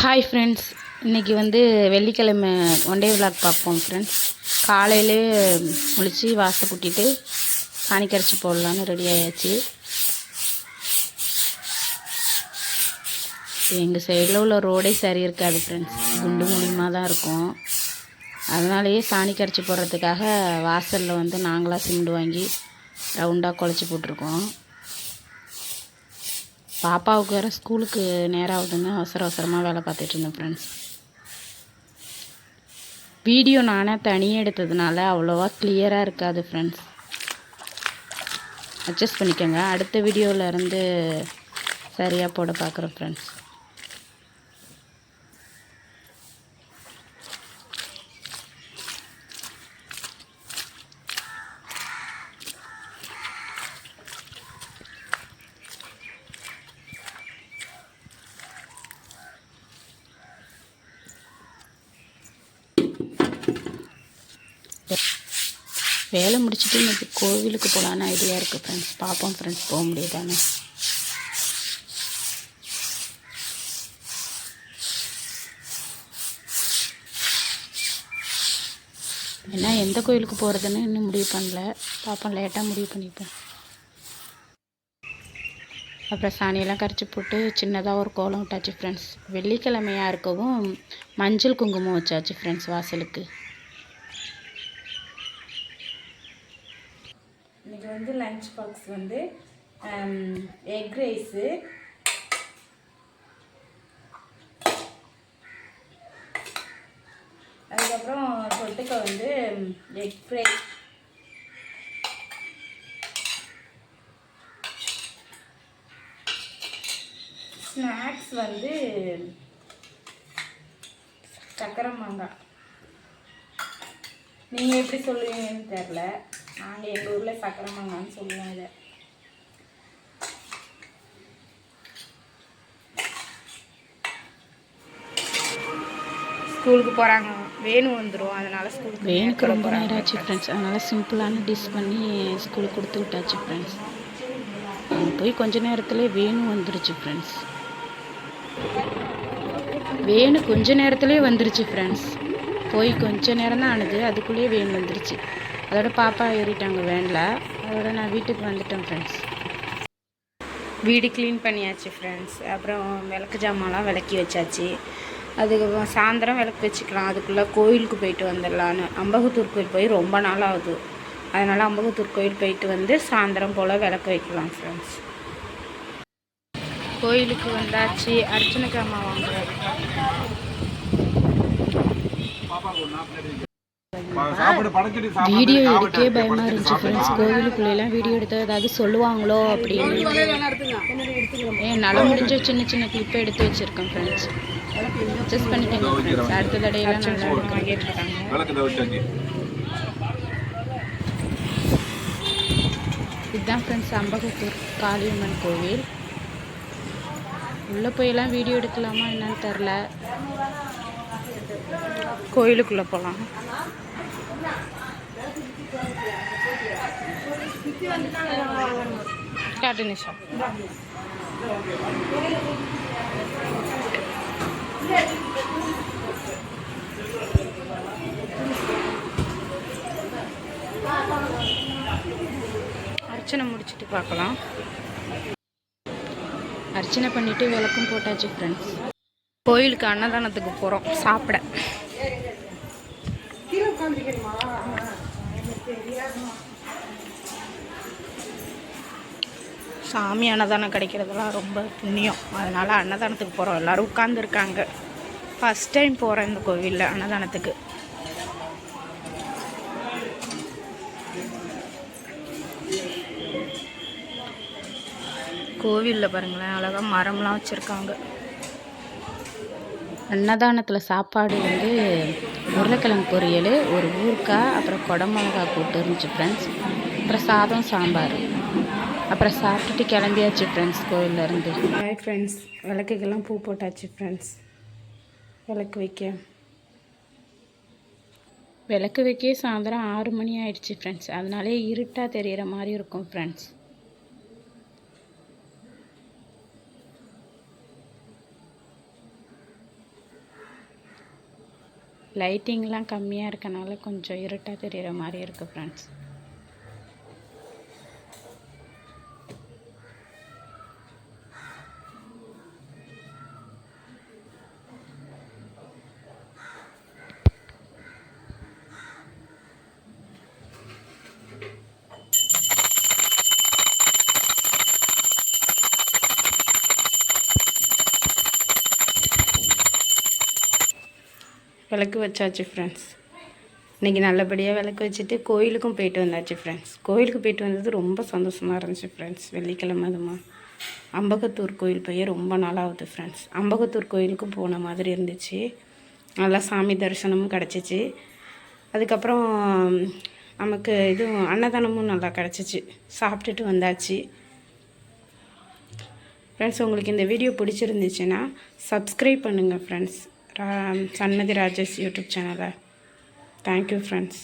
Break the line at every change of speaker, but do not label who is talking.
Hi friends இன்றைக்கி வந்து வெள்ளிக்கிழமை ஒன் டே விளாக் பார்ப்போம் ஃப்ரெண்ட்ஸ் காலையிலே முழிச்சு வாசல் கூட்டிட்டு சாணி கரைச்சி போடலான்னு ரெடி ஆயாச்சு. எங்கள் சைடில் உள்ள ரோடே சரி இருக்காது ஃப்ரெண்ட்ஸ் குண்டு மூலியமாக தான் இருக்கும். அதனாலேயே சாணி கரைச்சி போடுறதுக்காக வாசலில் வந்து நாங்களாக சிமெண்ட் வாங்கி ரவுண்டாக குழச்சி போட்டிருக்கோம். பாப்பாவுக்கு வேறு ஸ்கூலுக்கு நேரம் ஆகுதுன்னு அவசர அவசரமாக வேலை பார்த்துட்டு இருந்தேன் ஃப்ரெண்ட்ஸ் வீடியோ நானே தனியாக எடுத்ததுனால அவ்வளோவா கிளியராக இருக்காது ஃப்ரெண்ட்ஸ் அட்ஜஸ்ட் பண்ணிக்கோங்க. அடுத்த வீடியோவில் இருந்து சரியாக போட பார்க்குறேன் ஃப்ரெண்ட்ஸ் வேலை முடிச்சுட்டு இன்னைக்கு கோவிலுக்கு போகலான்னு ஐடியா இருக்குது ஃப்ரெண்ட்ஸ் பார்ப்போம் ஃப்ரெண்ட்ஸ் போக முடியுதானே ஏன்னா எந்த கோயிலுக்கு போகிறதுன்னு இன்னும் முடிவு பண்ணல. பார்ப்போம் லேட்டாக முடிவு பண்ணிப்போம். அப்புறம் சாணியெல்லாம் கரைச்சி போட்டு சின்னதாக ஒரு கோலம் விட்டாச்சு ஃப்ரெண்ட்ஸ் வெள்ளிக்கிழமையாக இருக்கவும் மஞ்சள் குங்குமம் வச்சாச்சு ஃப்ரெண்ட்ஸ் வாசலுக்கு. இது வந்து லஞ்ச் பாக்ஸ் வந்து um, எக் ரைஸு அதுக்கப்புறம் தொட்டுக்க வந்து எக் ஃப்ரை ஸ்நாக்ஸ் வந்து சக்கரை மாங்காய். நீங்கள் எப்படி சொல்லுவீங்கன்னு தெரில நாங்கள் எங்கள் ஊரில் சக்கரை மாங்கான்னு சொல்லுவோம் இதை.
ஸ்கூலுக்கு போகிறாங்க வேணு வந்துடும் அதனால ஸ்கூலுக்கு
வேணுக்கு ரொம்ப நேரம் ஆச்சு ஃப்ரெண்ட்ஸ் அதனால் சிம்பிளான டிஷ் பண்ணி ஸ்கூலுக்கு கொடுத்து விட்டாச்சு ஃப்ரெண்ட்ஸ் போய் கொஞ்ச நேரத்தில் வேணு வந்துருச்சு ஃப்ரெண்ட்ஸ் வேணு கொஞ்ச நேரத்துலேயே வந்துருச்சு ஃப்ரெண்ட்ஸ் போய் கொஞ்ச நேரம் தான் ஆனது. அதுக்குள்ளேயே வேணு வந்துருச்சு. அதோட பாப்பா ஏறிட்டாங்க வேனில். அதோட நான் வீட்டுக்கு வந்துட்டேன் ஃப்ரெண்ட்ஸ்
வீடு க்ளீன் பண்ணியாச்சு ஃப்ரெண்ட்ஸ் அப்புறம் விளக்கு ஜாமான்லாம் விளக்கி வச்சாச்சு. அதுக்கப்புறம் சாயந்தரம் விளக்கு வச்சுக்கலாம். அதுக்குள்ளே கோயிலுக்கு போயிட்டு வந்துடலான்னு. அம்பகத்தூர் கோயில் போய் ரொம்ப நாள் ஆகுது. அதனால் அம்பகத்தூர் கோயில் போயிட்டு வந்து சாயந்தரம் போல் விளக்கு வைக்கலாம் ஃப்ரெண்ட்ஸ் கோயிலுக்கு வந்தாச்சு. அர்ச்சனைக்கு அம்மா வாங்குறாரு
வீடியோ எடுக்கவே பயமாக இருந்துச்சு ஃப்ரெண்ட்ஸ் கோவிலுக்குள்ளெல்லாம் வீடியோ எடுத்தால் ஏதாவது சொல்லுவாங்களோ அப்படின்னு. ஏன் நல முடிஞ்ச சின்ன சின்ன கிளிப்பை எடுத்து வச்சுருக்கேன் ஃப்ரெண்ட்ஸ் அட்ஜஸ்ட் பண்ணிக்கோங்க ஃப்ரெண்ட்ஸ் அடுத்த தடையெல்லாம் நல்லா
கேட்டிருக்காங்க
இதுதான் ஃப்ரெண்ட்ஸ் அம்பகத்தூர் காளியம்மன் கோவில். உள்ளே போயெல்லாம் வீடியோ எடுக்கலாமா என்னன்னு தெரில
கோயிலுக்குள்ளே போகலாம் காட்டு நிஷா அர்ச்சனை முடிச்சுட்டு பார்க்கலாம்.
அர்ச்சனை பண்ணிவிட்டு விளக்கும் போட்டாச்சு ஃப்ரெண்ட்ஸ்
கோயிலுக்கு அன்னதானத்துக்கு போகிறோம் சாப்பிட. சாமி அன்னதானம் கிடைக்கிறதெல்லாம் ரொம்ப புண்ணியம். அதனால் அன்னதானத்துக்கு போகிறோம் எல்லோரும் உட்காந்துருக்காங்க ஃபஸ்ட் டைம் போகிறேன் இந்த கோவிலில் அன்னதானத்துக்கு. கோவிலில் பாருங்களேன் அழகாக மரம்லாம் வச்சுருக்காங்க.
அன்னதானத்தில் சாப்பாடு வந்து உருளைக்கிழங்கு பொரியல் ஒரு ஊறுக்காய் அப்புறம் குடமிளகா கூட்டு இருந்துச்சு ஃப்ரெண்ட்ஸ் அப்புறம் சாதம் சாம்பார். அப்புறம் சாப்பிட்டுட்டு கிளம்பியாச்சு ஃப்ரெண்ட்ஸ் கோயிலேருந்து
ஹாய் ஃப்ரெண்ட்ஸ் விளக்குக்கெல்லாம் பூ போட்டாச்சு ஃப்ரெண்ட்ஸ் விளக்கு வைக்க.
விளக்கு வைக்க சாயந்தரம் ஆறு மணி ஆயிடுச்சு ஃப்ரெண்ட்ஸ் அதனாலே இருட்டாக தெரிகிற மாதிரி இருக்கும் ஃப்ரெண்ட்ஸ்
லைட்டிங்லாம் கம்மியாக இருக்கனால கொஞ்சம் இருட்டாக தெரிகிற மாதிரி இருக்குது ஃப்ரெண்ட்ஸ்
விளக்கு வச்சாச்சு ஃப்ரெண்ட்ஸ் இன்றைக்கி நல்லபடியாக விளக்கு வச்சுட்டு கோயிலுக்கும் போயிட்டு வந்தாச்சு ஃப்ரெண்ட்ஸ் கோயிலுக்கு போயிட்டு வந்தது ரொம்ப சந்தோஷமாக இருந்துச்சு ஃப்ரெண்ட்ஸ் வெள்ளிக்கிழமை அதுமா. அம்பகத்தூர் கோயில் போய் ரொம்ப நாளாகுது ஃப்ரெண்ட்ஸ் அம்பகத்தூர் கோயிலுக்கும் போன மாதிரி இருந்துச்சு. நல்லா சாமி தரிசனமும் கிடச்சிச்சு. அதுக்கப்புறம் நமக்கு இதுவும் அன்னதானமும் நல்லா கிடச்சிச்சு. சாப்பிட்டுட்டு வந்தாச்சு. ஃப்ரெண்ட்ஸ் உங்களுக்கு இந்த வீடியோ பிடிச்சிருந்துச்சுன்னா சப்ஸ்கிரைப் பண்ணுங்கள் ஃப்ரெண்ட்ஸ் ಸಣ್ಣದಿ ರಾಜೇಶ್ ಯೂಟ್ಯೂಬ್ ಚಾನಲ ಥ್ಯಾಂಕ್ ಯು ಫ್ರೆಂಡ್ಸ್